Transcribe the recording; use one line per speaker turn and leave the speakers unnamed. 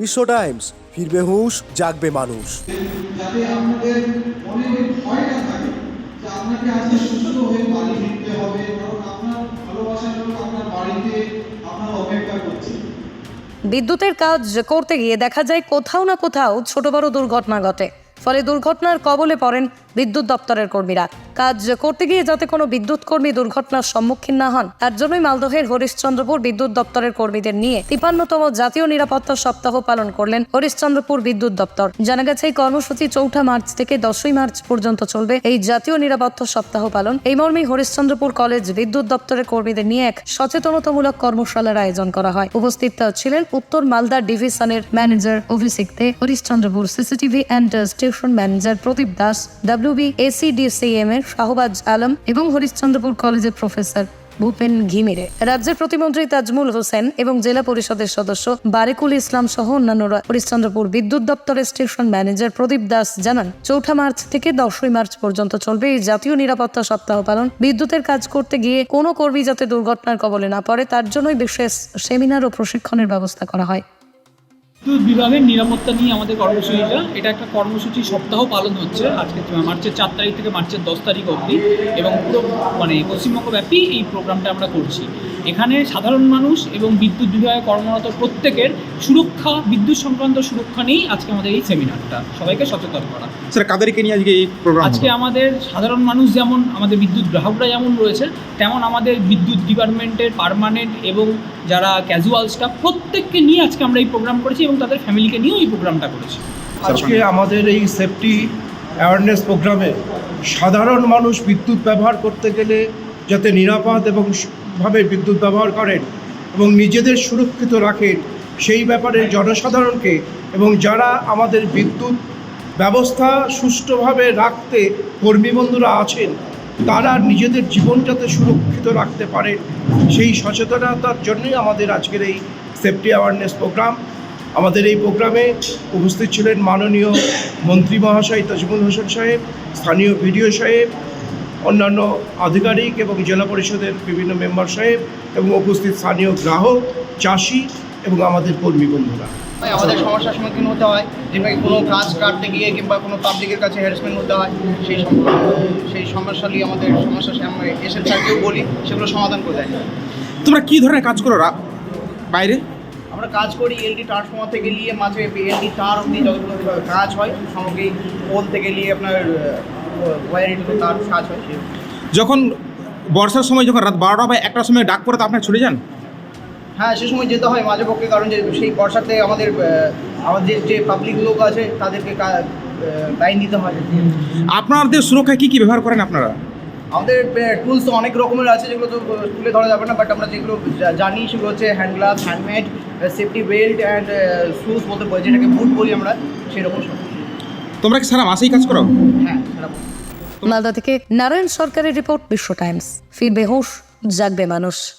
বিশ্ব টাইমস ফিরবে হুঁশ জাগবে মানুষ।
যাতে আপনাদের মনে ভয় না থাকে যে আপনাকে আজকে সুস্থ হয়ে বাড়ি ফিরতে হবে কারণ আপনার ভালোবাসার লোক আপনার বাড়িতে আপনার অপেক্ষা করছে।
বিদ্যুতের কাজ করতে গিয়ে দেখা যায় কোথাও না কোথাও ছোট বড় দুর্ঘটনা ঘটে। ফলে দুর্ঘটনার কবলে পড়েন বিদ্যুৎ দপ্তরের কর্মীরা। কাজ করতে গিয়ে যাতে কোনো বিদ্যুৎ কর্মী দুর্ঘটনার সম্মুখীন না হন, তার জন্যই মালদহের হরিশ্চন্দ্রপুর বিদ্যুৎ দপ্তরের কর্মীদের নিয়ে তিপান্নতম জাতীয় নিরাপত্তা সপ্তাহ পালন করলেন হরিশ্চন্দ্রপুর বিদ্যুৎ দপ্তর। জানা গেছে, এই কর্মসূচি চৌঠা মার্চ থেকে দশই মার্চ পর্যন্ত চলবে। এই জাতীয় নিরাপত্তা সপ্তাহ পালন এই মর্মে হরিশ্চন্দ্রপুর কলেজ বিদ্যুৎ দপ্তরের কর্মীদের নিয়ে এক সচেতনতামূলক কর্মশালার আয়োজন করা হয়। উপস্থিত ছিলেন উত্তর মালদা ডিভিশনের manager Abhishek De. Harishchandrapur CCTV and station manager Pradip Das WB ACDCM এর শাহবাজ আলম এবং হরিশ্চন্দ্রপুর কলেজের প্রফেসর ভূপেন ঘিমিরে। রাজ্যের প্রতিমন্ত্রী তাজমুল হোসেন এবং জেলা পরিষদের সদস্য বারেকুল ইসলাম সহ অন্যান্যরা হরিশ্চন্দ্রপুর বিদ্যুৎ দপ্তরের স্টেশন ম্যানেজার প্রদীপ দাস জানান, চৌঠা মার্চ থেকে দশই মার্চ পর্যন্ত চলবে এই জাতীয় নিরাপত্তা সপ্তাহ পালন। বিদ্যুতের কাজ করতে গিয়ে কোনো কর্মী যাতে দুর্ঘটনার কবলে না পড়ে, তার জন্যই বিশেষ সেমিনার ও প্রশিক্ষণের ব্যবস্থা করা হয়।
বিদ্যুৎ বিভাগের নিরাপত্তা নিয়ে আমাদের কর্মসূচিটা, এটা একটা কর্মসূচি সপ্তাহ পালন হচ্ছে আজকে মার্চের চার তারিখ থেকে মার্চের দশ তারিখ অবধি এবং পুরো মানে পশ্চিমবঙ্গব্যাপী এই প্রোগ্রামটা আমরা করছি। এখানে সাধারণ মানুষ এবং বিদ্যুৎ বিভাগে কর্মরত প্রত্যেকের সুরক্ষা বিদ্যুৎ সংক্রান্ত সুরক্ষা নিয়েই আজকে আমাদের এই সেমিনারটা। সবাইকে সচেতন করা।
স্যার কাদেরকে নিয়ে আজকে এই প্রোগ্রাম
আজকে আমাদের সাধারণ মানুষ যেমন আমাদের বিদ্যুৎ গ্রাহকরা যেমন রয়েছে তেমন আমাদের বিদ্যুৎ ডিপার্টমেন্টের পার্মানেন্ট এবং যারা ক্যাজুয়াল স্টাফ প্রত্যেককে নিয়ে আজকে আমরা এই প্রোগ্রাম করেছি এবং তাদের ফ্যামিলিকে নিয়েও এই প্রোগ্রামটা করেছি।
আজকে আমাদের এই সেফটি অ্যাওয়ারনেস প্রোগ্রামে সাধারণ মানুষ বিদ্যুৎ ব্যবহার করতে গেলে যাতে নিরাপদ এবং ভাবে বিদ্যুৎ ব্যবহার করেন এবং নিজেদের সুরক্ষিত রাখেন, সেই ব্যাপারে জনসাধারণকে এবং যারা আমাদের বিদ্যুৎ ব্যবস্থা সুষ্ঠুভাবে রাখতে কর্মী বন্ধুরা আছেন, তারা নিজেদের জীবন যাতে সুরক্ষিত রাখতে পারে। সেই সচেতনতার জন্যই আমাদের আজকের এই সেফটি অ্যাওয়ারনেস প্রোগ্রাম আমাদের এই প্রোগ্রামে উপস্থিত ছিলেন মাননীয় মন্ত্রী মহাশয় তাজমুল হোসেন সাহেব, স্থানীয় ভিডিও সাহেব অন্যান্য আধিকারিক এবং জেলা পরিষদের বিভিন্ন মেম্বার সাহেব এবং উপস্থিত স্থানীয় গ্রাহক চাষি এবং আমাদের কর্মী বন্ধুরা।
আমাদের সমস্যার সম্মুখীন হতে হয় যেমন কোনো গাছ কাটতে গিয়ে কিংবা কোনো পাবলিকের কাছে হ্যারাসমেন্ট হতে হয় সেই সেই সমস্যা নিয়ে আমাদের সমস্যা আমরা এসে স্যারকেও বলি সেগুলো সমাধান করে দেয়।
তোমরা কি ধরনের কাজ করো রা- বাইরে?
আমরা কাজ করি এলডি ট্রান্সফর্মার থেকে নিয়ে মাঝে এলডি তার অবধি যতগুলো কাজ হয় সামগ্রিক পোল থেকে নিয়ে আপনার তার কাজ হয়
যখন বর্ষার সময় যখন রাত বারোটা বা একটার সময় ডাক পড়ে তো আপনারা ছুটে যান?
হ্যাঁ সে সময় যেতে হয় মাঝে পক্ষে কারণ যে সেই বর্ষাতে আমাদের আমাদের যে পাবলিক লোক আছে তাদেরকে লাইন দিতে হয়।
আপনাদের সুরক্ষায় কি কি ব্যবহার করেন আপনারা?
আমাদের টুলস তো অনেক রকমের আছে যেগুলো তো তুলে ধরা যাবে না বাট আমরা যেগুলো জানি সেগুলো হচ্ছে hand gloves handmade safety belt and shoes বলতে বলি যেটাকে বুট বলি আমরা সেরকম সব।
তোমরা কি সারা মাসেই কাজ করো?
হ্যাঁ সেরকম
মালদা থেকে নারায়ণ সরকারের রিপোর্ট বিশ্ব টাইমস। ফিরবে হুঁশ জাগবে মানুষ।